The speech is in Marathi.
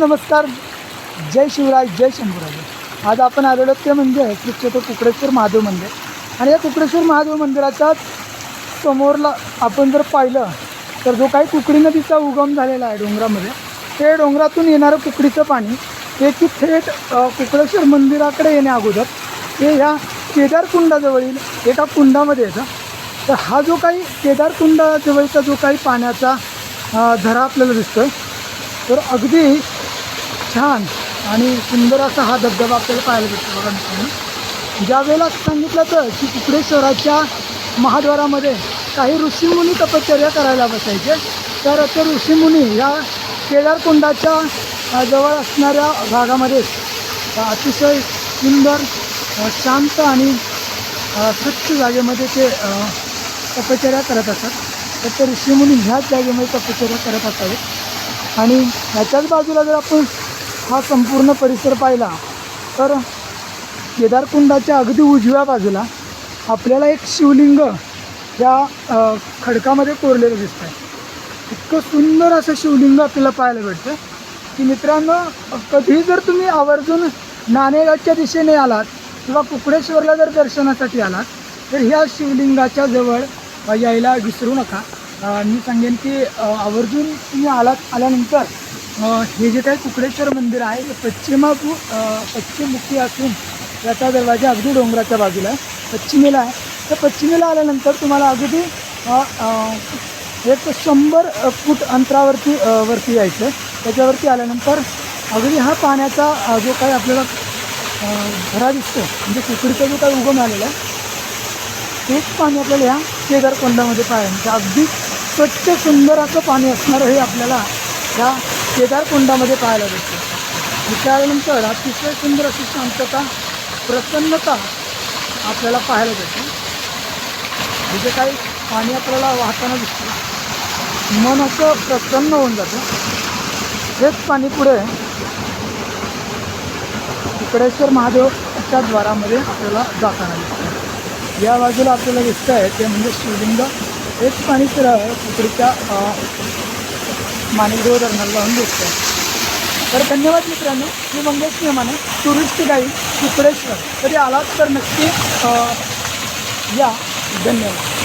नमस्कार. जय शिवराय जय शंभूराज. आज आपण आलेलो ते म्हणजे श्रीक्षेत्र कुकडेश्वर महादेव मंदिर. आणि या कुकडेश्वर महादेव मंदिराच्याच समोरला आपण जर पाहिलं तर जो काही कुकडी नदीचा उगम झालेला आहे डोंगरामध्ये ते डोंगरातून येणारं कुकडीचं पाणी हे की थेट कुकडेश्वर मंदिराकडे येण्या अगोदर ते ह्या केदारकुंडाजवळील एका कुंडामध्ये येतं. तर हा जो काही केदारकुंडाजवळचा जो काही पाण्याचा धरा झरा आपल्याला दिसतो तर अगदी छान आणि सुंदर असा हा धबधबा आपल्याला पाहायला भेटतो बघा मित्रांनो. ज्या वेळेला सांगितलं तर की शहराच्या महाद्वारामध्ये काही ऋषीमुनी तपश्चर्या करायला बसायचे. तर ते ऋषीमुनी या केदारकुंडाच्या जवळ असणाऱ्या भागामध्ये अतिशय सुंदर शांत आणि स्वच्छ जागेमध्ये ते तपश्चर्या करत असतात तर ते ऋषीमुनी ह्याच जागेमध्ये तपश्चर्या करत असावेत. आणि ह्याच्याच बाजूला जर आपण हा संपूर्ण परिसर पाहिला तर केदारकुंडाच्या अगदी उजव्या बाजूला आपल्याला एक शिवलिंग या खडकामध्ये कोरलेलं दिसतं आहे इतकं सुंदर असं शिवलिंग आपल्याला पाहायला भेटतं. की मित्रांनो कधी जर तुम्ही आवर्जून नाणेगावच्या दिशेने आलात किंवा कुकडेश्वरला जर दर्शनासाठी आलात तर ह्या शिवलिंगाच्या जवळ यायला विसरू नका. मी सांगेन की आवर्जून तुम्ही आलात आल्यानंतर हे जे काही कुकडेश्वर मंदिर आहे ते पश्चिमापू पश्चिममुखी असून याचा दरवाजा अगदी डोंगराच्या बाजूला आहे. पश्चिमेला आहे. तर पश्चिमेला आल्यानंतर तुम्हाला अगदी एक शंभर फूट अंतरावरती वरती यायचं. आहे त्याच्यावरती आल्यानंतर अगदी हा पाण्याचा जो काही आपल्याला घरा दिसतो म्हणजे कुकडीचा जो काही उगम आलेला आहे तेच पाणी आपल्याला ह्या केदारकोंडामध्ये पाहायला अगदी स्वच्छ सुंदर असं पाणी असणारं हे आपल्याला ह्या केदारकुंडामध्ये पाहायला भेटतो. विचारल्यानंतर अतिशय सुंदर अशी शांतता प्रसन्नता आपल्याला पाहायला भेटते. हे काही पाणी आपल्याला वाहताना दिसतं. मन असं प्रसन्न होऊन जातं. हेच पाणी पुढे कुकडेश्वर महादेवच्या द्वारामध्ये आपल्याला जाताना दिसतं. या बाजूला आपल्याला दिसतं आहे ते म्हणजे शिवलिंग. हेच पाणी तर कुकडीच्या माणिकदेव धरणाला लावून दिसतं तर धन्यवाद मित्रांनो. मी मंगेश नेमाने टुरिस्ट गाईड कुकडेश्वर तरी आलात तर नक्की या. धन्यवाद.